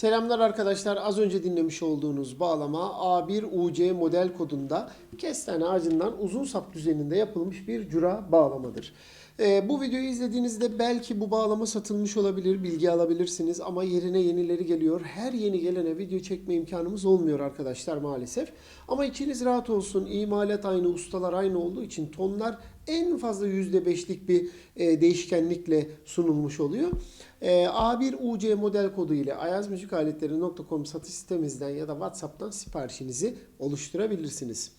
Selamlar arkadaşlar. Az önce dinlemiş olduğunuz bağlama A1UC model kodunda kestane ağacından uzun sap düzeninde yapılmış bir cura bağlamadır. Ee, bu videoyu izlediğinizde belki bu bağlama satılmış olabilir, bilgi alabilirsiniz ama yerine yenileri geliyor. Her yeni gelene video çekme imkanımız olmuyor arkadaşlar maalesef. Ama içiniz rahat olsun. İmalat aynı, ustalar aynı olduğu için tonlar en fazla %5'lik bir e, değişkenlikle sunulmuş oluyor. E, A1UC model kodu ile ayazmüzikaletleri.com satış sitemizden ya da WhatsApp'tan siparişinizi oluşturabilirsiniz.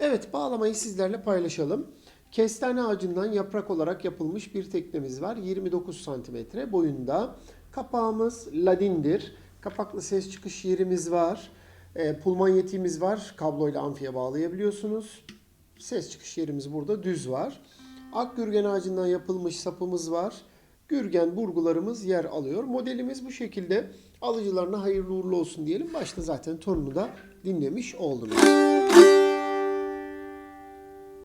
Evet bağlamayı sizlerle paylaşalım. Kestane ağacından yaprak olarak yapılmış bir teknemiz var. 29 santimetre boyunda. Kapağımız ladindir. Kapaklı ses çıkış yerimiz var. E, pulmanyetimiz var. Kabloyla amfiye bağlayabiliyorsunuz. Ses çıkış yerimiz burada düz var. Ak gürgen ağacından yapılmış sapımız var. Gürgen burgularımız yer alıyor. Modelimiz bu şekilde. Alıcılarına hayırlı uğurlu olsun diyelim. Başta zaten tonunu da dinlemiş oldunuz.